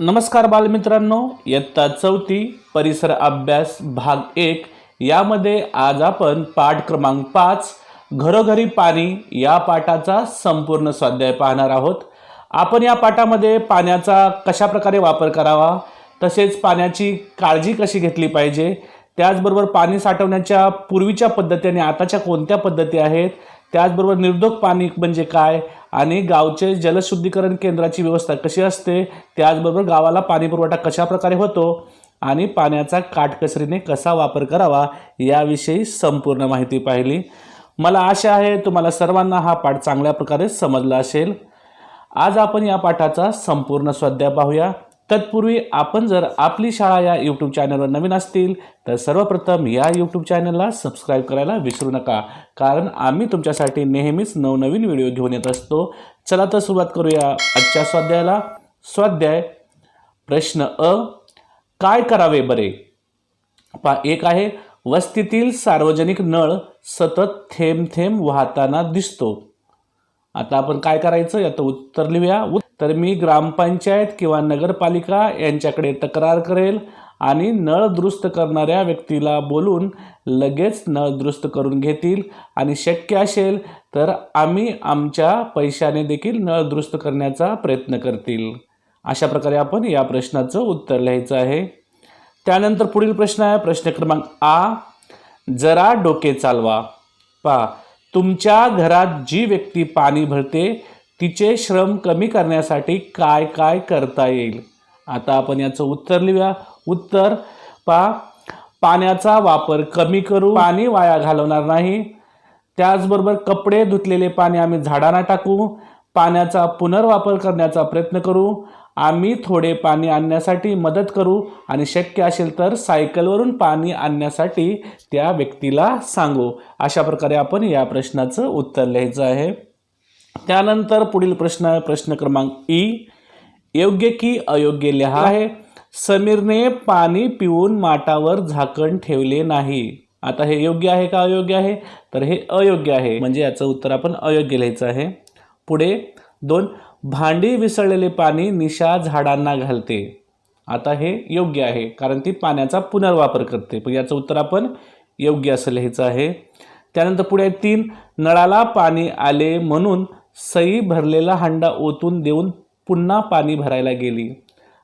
नमस्कार बालमित्रांनो इयत्ता चौथी परिसर अभ्यास भाग एक. यामध्ये आज आपण पाठ क्रमांक पाच घरोघरी पाणी या पाठाचा संपूर्ण स्वाध्याय पाहणार आहोत. आपण या पाठामध्ये पाण्याचा कशा प्रकारे वापर करावा तसेच पाण्याची काळजी कशी घेतली पाहिजे त्याचबरोबर पाणी साठवण्याच्या पूर्वीच्या पद्धती आणि आताच्या कोणत्या पद्धती आहेत त्याचबरोबर निर्धोक पाणी म्हणजे काय आणि गावचे जलशुद्धीकरण केंद्राची व्यवस्था कशी असते त्याचबरोबर गावाला पाणीपुरवठा कशाप्रकारे कशा प्रकारे होतो आणि पाण्याचा काटकसरीने कसा वापर करावा याविषयी संपूर्ण माहिती पाहिली. मला आशा आहे तुम्हाला सर्वांना हा पाठ चांगल्या प्रकारे समजला असेल. आज आपण या पाठाचा संपूर्ण स्वाध्याय पाहूया. तत्पूर्वी आपण जर आपली शाळा या यूट्यूब चॅनलवर नवीन असतील तर सर्वप्रथम या यूट्यूब चॅनलला सबस्क्राईब करायला विसरू नका. कारण आम्ही तुमच्यासाठी नेहमीच नवनवीन व्हिडिओ घेऊन येत असतो. चला तर सुरुवात करूया आजच्या स्वाध्यायाला. स्वाध्याय प्रश्न अ काय करावे बरे? पा एक आहे वस्तीतील सार्वजनिक नळ सतत थेंब थेंब वाहताना दिसतो. आता आपण काय करायचं? याचं उत्तर लिहूया. तर मी ग्रामपंचायत किंवा नगरपालिका यांच्याकडे तक्रार करेल आणि नळ दुरुस्त करणाऱ्या व्यक्तीला बोलून लगेच नळ दुरुस्त करून घेतील. आणि शक्य असेल तर आम्ही आमच्या पैशाने देखील नळ दुरुस्त करण्याचा प्रयत्न करतील. अशा प्रकारे आपण या प्रश्नाचं उत्तर लिहायचं आहे. त्यानंतर पुढील प्रश्न आहे. प्रश्न क्रमांक आ. जरा डोके चालवा. पहा. तुमच्या घरात जी व्यक्ती पाणी भरते तिचे श्रम कमी करण्यासाठी काय काय करता येईल? आता आपण याचं उत्तर लिहूया. उत्तर पा पाण्याचा वापर कमी करू पाणी वाया घालवणार नाही. त्याचबरोबर कपडे धुतलेले पाणी आम्ही झाडांना टाकू पाण्याचा पुनर्वापर करण्याचा प्रयत्न करू आम्ही थोडे पाणी आणण्यासाठी मदत करू आणि शक्य असेल तर सायकलवरून पाणी आणण्यासाठी त्या व्यक्तीला सांगू. अशा प्रकारे आपण या प्रश्नाचं उत्तर लिहायचं आहे. त्यानंतर पुढील प्रश्न आहे प्रश्न क्रमांक ई. योग्य की अयोग्य लिहा आहे? समीरने पाणी पिऊन माटावर झाकण ठेवले नाही. आता हे योग्य आहे का अयोग्य आहे? तर हे अयोग्य आहे. म्हणजे याचं उत्तर आपण अयोग्य लिहायचं आहे. पुढे दोन. भांडी विसळलेले पाणी निशा झाडांना घालते. आता हे योग्य आहे कारण ती पाण्याचा पुनर्वापर करते. पण याचं उत्तर आपण योग्य असं लिहायचं आहे. त्यानंतर पुढे तीन नळाला पाणी आले म्हणून सई भरलेला हंडा ओतून देऊन पुन्हा पाणी भरायला गेली.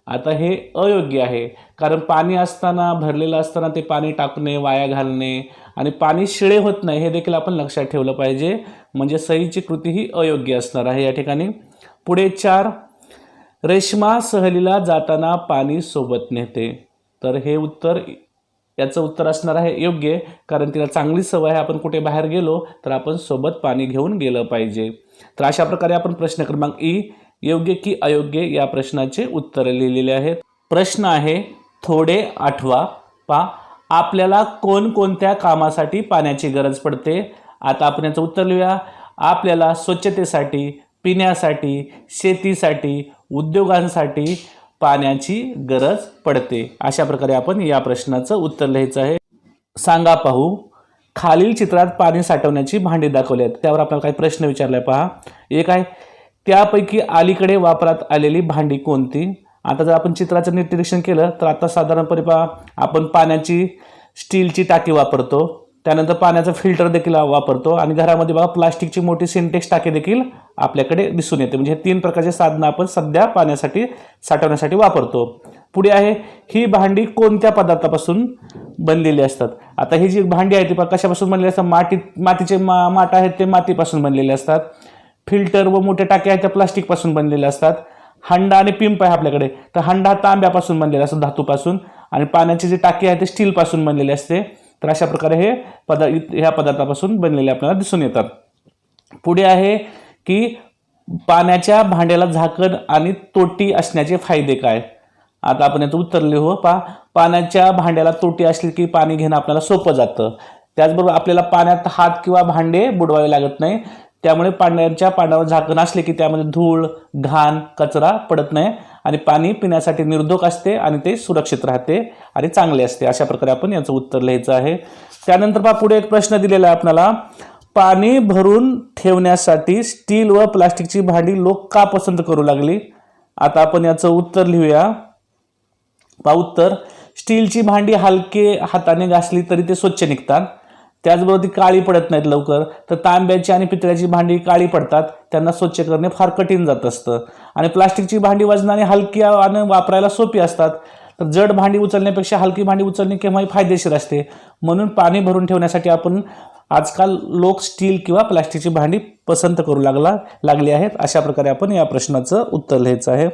आता हे अयोग्य आहे कारण पाणी असताना भरलेलं असताना ते पाणी टाकणे वाया घालणे आणि पाणी शिळे होत नाही हे देखील आपण लक्षात ठेवलं पाहिजे. म्हणजे सईची कृती ही अयोग्य असणार आहे या ठिकाणी. पुढे चार रेश्मा सहलीला जाताना पाणी सोबत नेते. तर हे उत्तर याचं उत्तर असणार आहे योग्य कारण तिला चांगली सवय आहे आपण कुठे बाहेर गेलो तर आपण सोबत पाणी घेऊन गेलं पाहिजे. तर अशा प्रकारे आपण प्रश्न क्रमांक ई योग्य की अयोग्य या प्रश्नाचे उत्तर लिहिलेले आहेत. प्रश्न आहे थोडे आठवा पा आपल्याला कोणकोणत्या कामासाठी पाण्याची गरज पडते? आता आपण याचं उत्तर लिहूया. आपल्याला स्वच्छतेसाठी पिण्यासाठी शेतीसाठी उद्योगांसाठी पाण्याची गरज पडते. अशा प्रकारे आपण या प्रश्नाचं उत्तर लिहायचं आहे. सांगा पाहू. खालील चित्रात पाणी साठवण्याची भांडी दाखवली आहेत. त्यावर आपल्याला काही प्रश्न विचारले पहा. एक आहे त्यापैकी अलीकडे वापरात आलेली भांडी कोणती? आता जर आपण चित्राचं निरीक्षण केलं तर आता साधारणपणे पहा. आपण पाण्याची स्टीलची टाकी वापरतो. त्यानंतर पाण्याचं फिल्टर देखील वापरतो. आणि घरामध्ये बघा प्लास्टिकची मोठी सिंटेक्स टाकी देखील आपल्याकडे दिसून येते. म्हणजे हे तीन प्रकारचे साधनं आपण सध्या पाण्यासाठी साठवण्यासाठी वापरतो. पुढे आहे ही भांडी कोणत्या पदार्थापासून बनलेली असतात? आता ही जी भांडी आहे ती कशापासून बनलेली असतात? माती मातीचे मा माठ आहेत ते मातीपासून बनलेले असतात. फिल्टर व मोठ्या टाक्या आहेत त्या प्लास्टिकपासून बनलेल्या असतात. हंडा आणि पिंप आहे आपल्याकडे. तर हंडा तांब्यापासून बनलेला असतो धातूपासून. आणि पाण्याची जी टाकी आहे ते स्टीलपासून बनलेली असते. तर अशा प्रकारे हे पदा ह्या पदार्थापासून बनलेले आपल्याला दिसून येतात. पुढे आहे की पाण्याच्या भांड्याला झाकण आणि तोटी असण्याचे फायदे काय? आता आपण याचं उत्तर लिहू हो. पा पाण्याच्या भांड्याला तोटी असली की पाणी घेणं आपल्याला सोपं जातं. त्याचबरोबर आपल्याला पाण्यात हात किंवा भांडे बुडवावे लागत नाही. त्यामुळे पाण्याच्या पाण्यावर झाकण असले की त्यामध्ये धूळ घाण कचरा पडत नाही. आणि पाणी पिण्यासाठी निर्धोक असते आणि ते सुरक्षित राहते आणि चांगले असते. अशा प्रकारे आपण याचं उत्तर लिहायचं आहे. त्यानंतर पहा पुढे एक प्रश्न दिलेला आहे आपल्याला. पाणी भरून ठेवण्यासाठी स्टील व प्लास्टिकची भांडी लोक का पसंत करू लागली? आता आपण याचं उत्तर लिहूया. पा उत्तर. स्टीलची भांडी हलके हाताने घासली तरी ते स्वच्छ निघतात. त्याचबरोबर ती काळी पडत नाहीत लवकर. तर तांब्याची आणि पितळ्याची भांडी काळी पडतात. त्यांना स्वच्छ करणे फार कठीण जात असतं. आणि प्लास्टिकची भांडी वजनाने हलकी आणि वापरायला सोपी असतात. तर जड भांडी उचलण्यापेक्षा हलकी भांडी उचलणे केव्हाही फायदेशीर असते. म्हणून पाणी भरून ठेवण्यासाठी आपण आजकाल लोक स्टील किंवा प्लास्टिकची भांडी पसंत करू लागला लागली आहेत. अशा प्रकारे आपण या प्रश्नाचं उत्तर लिहायचं आहे.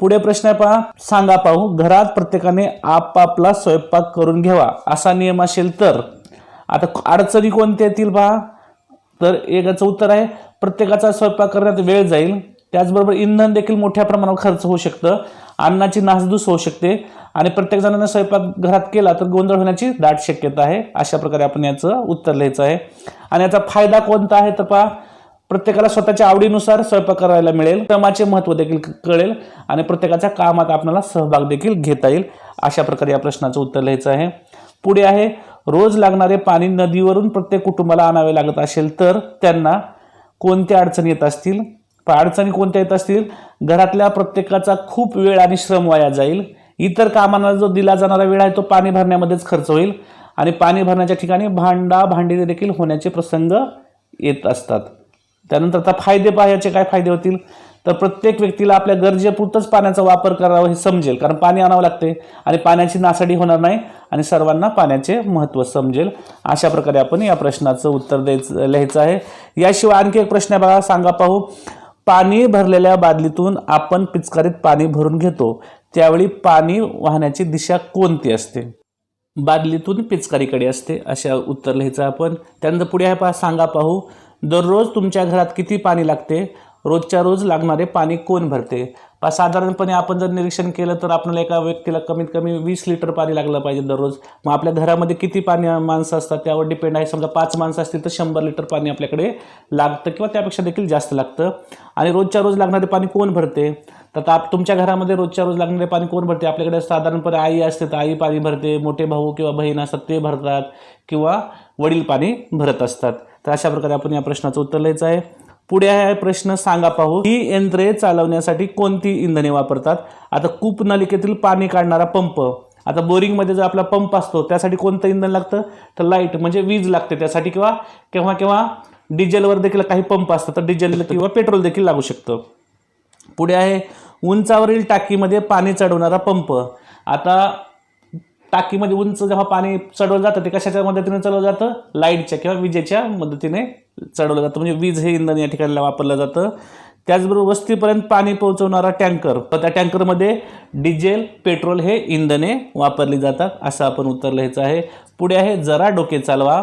पुढे प्रश्न आहे पहा. सांगा पाहू. घरात प्रत्येकाने आपापला स्वयंपाक करून घ्यावा असा नियम असेल तर. आता अडचणी कोणत्या येतील पहा. तर एकाचं उत्तर आहे. प्रत्येकाचा स्वयंपाक करण्यात वेळ जाईल. त्याचबरोबर इंधन देखील मोठ्या प्रमाणावर खर्च होऊ शकतं. अन्नाची नासधूस होऊ शकते. आणि प्रत्येक जणांना स्वयंपाक घरात केला तर गोंधळ होण्याची दाट शक्यता आहे. अशा प्रकारे आपण याचं उत्तर लिहायचं आहे. आणि याचा फायदा कोणता आहे तर पहा प्रत्येकाला स्वतःच्या आवडीनुसार स्वयंपाक करायला मिळेल. श्रमाचे महत्त्व देखील कळेल. आणि प्रत्येकाच्या कामात आपल्याला सहभाग देखील घेता येईल. अशा प्रकारे या प्रश्नाचं उत्तर लिहायचं आहे. पुढे आहे रोज लागणारे पाणी नदीवरून प्रत्येक कुटुंबाला आणावे लागत असेल तर त्यांना कोणत्या अडचणी येत असतील? अडचणी कोणत्या येत असतील? घरातल्या प्रत्येकाचा खूप वेळ आणि श्रम वाया जाईल. इतर कामांना जो दिला जाणारा वेळ आहे तो पाणी भरण्यामध्येच खर्च होईल. आणि पाणी भरण्याच्या ठिकाणी भांडा भांडी देखील होण्याचे प्रसंग येत असतात. त्यानंतर आता फायदे पाहायचे काय फायदे होतील? तर प्रत्येक व्यक्तीला आपल्या गरजेपुरतंच पाण्याचा वापर करावा हे समजेल. कारण पाणी आणावं लागते आणि पाण्याची नासाडी होणार नाही आणि सर्वांना पाण्याचे महत्त्व समजेल. अशा प्रकारे आपण या प्रश्नाचं उत्तर द्यायचं लिहायचं आहे. याशिवाय आणखी एक प्रश्न बघा सांगा पाहू. पाणी भरलेल्या बादलीतून आपण पिचकारीत पाणी भरून घेतो. त्यावेळी पाणी वाहण्याची दिशा कोणती असते? बादलीतून पिचकारीकडे असते अशा उत्तर लिहायचं आपण. त्यानंतर पुढे आहे पहा सांगा पाहू. दररोज तुमच्या घरात किती पाणी लागते? रोजच्या रोज लागणारे पाणी कोण भरते? साधारणपणे आपण जर निरीक्षण केलं तर आपल्याला एका व्यक्तीला कमीत कमी वीस लिटर पाणी लागलं पाहिजे दररोज. मग आपल्या घरामध्ये किती पाणी माणसं असतात? त्यावर डिपेंड आहे. समजा पाच माणसं असतील तर शंभर लिटर पाणी आपल्याकडे लागतं किंवा त्यापेक्षा देखील जास्त लागतं. आणि रोजच्या रोज लागणारे पाणी कोण भरते? तर आप तुमच्या घरामध्ये रोजच्या रोज लागणारे पाणी कोण भरते? आपल्याकडे साधारणपणे आई असते तर आई पाणी भरते मोठे भाऊ किंवा बहीण असतात ते भरतात किंवा वडील पाणी भरत असतात. तर अशा प्रकारे आपण या प्रश्नाचं उत्तर लिहायचं आहे. पुढे आहे प्रश्न सांगा पाहू. ही यंत्रे चालवण्यासाठी कोणती इंधने वापरतात? आता कूप नलिकेतील पाणी काढणारा पंप. आता बोरिंगमध्ये जर आपला पंप असतो त्यासाठी कोणतं इंधन लागतं? तर लाइट म्हणजे वीज लागते त्यासाठी किंवा केव्हा केव्हा डिझेलवर देखील काही पंप असतात तर डिझेल किंवा पेट्रोल देखील लागू शकतं. पुढे आहे उंचावरील टाकीमध्ये पाणी चढवणारा पंप. आता टाकीमध्ये उंच जेव्हा पाणी चढवलं जातं ते कशाच्या मदतीने चढवलं जातं? लाईटच्या किंवा विजेच्या मदतीने चढवलं जातं. म्हणजे वीज हे इंधन या ठिकाणी वापरलं जातं. त्याचबरोबर वस्तीपर्यंत पाणी पोहोचवणारा टँकर. पण त्या टँकरमध्ये डिझेल पेट्रोल हे इंधने वापरली जातात असं आपण उत्तर लिहायचं आहे. पुढे आहे जरा डोके चालवा.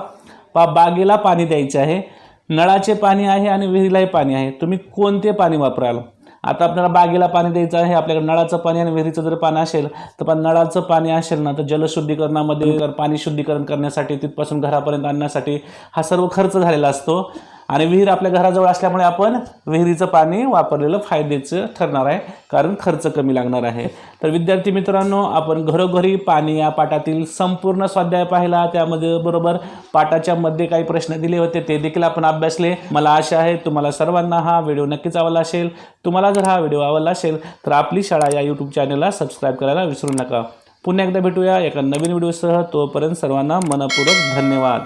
पा बागेला पाणी द्यायचे आहे. नळाचे पाणी आहे आणि विहिरीलाही पाणी आहे. तुम्ही कोणते पाणी वापराल? आता आपल्याला बागेला पाणी द्यायचं आहे आपल्याकडे नळाचं पाणी आणि विहिरीचं जर पाणी असेल तर पण नळाचं पाणी असेल ना तर जलशुद्धीकरणामध्ये पाणी शुद्धीकरण करण्यासाठी तिथपासून घरापर्यंत आणण्यासाठी हा सर्व खर्च झालेला असतो. आणि विहीर आपल्या घराजवळ असल्यामुळे आपण विहिरीचं पाणी वापरलेलं फायद्याचं ठरणार आहे कारण खर्च कमी लागणार आहे. तर विद्यार्थी मित्रांनो आपण घरोघरी पाणी या पाठातील संपूर्ण स्वाध्याय पाहिला. त्यामध्ये बरोबर पाठाच्या मध्ये काही प्रश्न दिले होते ते देखील आपण अभ्यासले. मला आशा आहे तुम्हाला सर्वांना हा व्हिडिओ नक्कीच आवडला असेल. तुम्हाला जर हा व्हिडिओ आवडला असेल तर आपली शाळा या यूट्यूब चॅनलला सबस्क्राईब करायला विसरू नका. पुन्हा एकदा भेटूया एका नवीन व्हिडिओसह. तोपर्यंत सर्वांना मनपूर्वक धन्यवाद.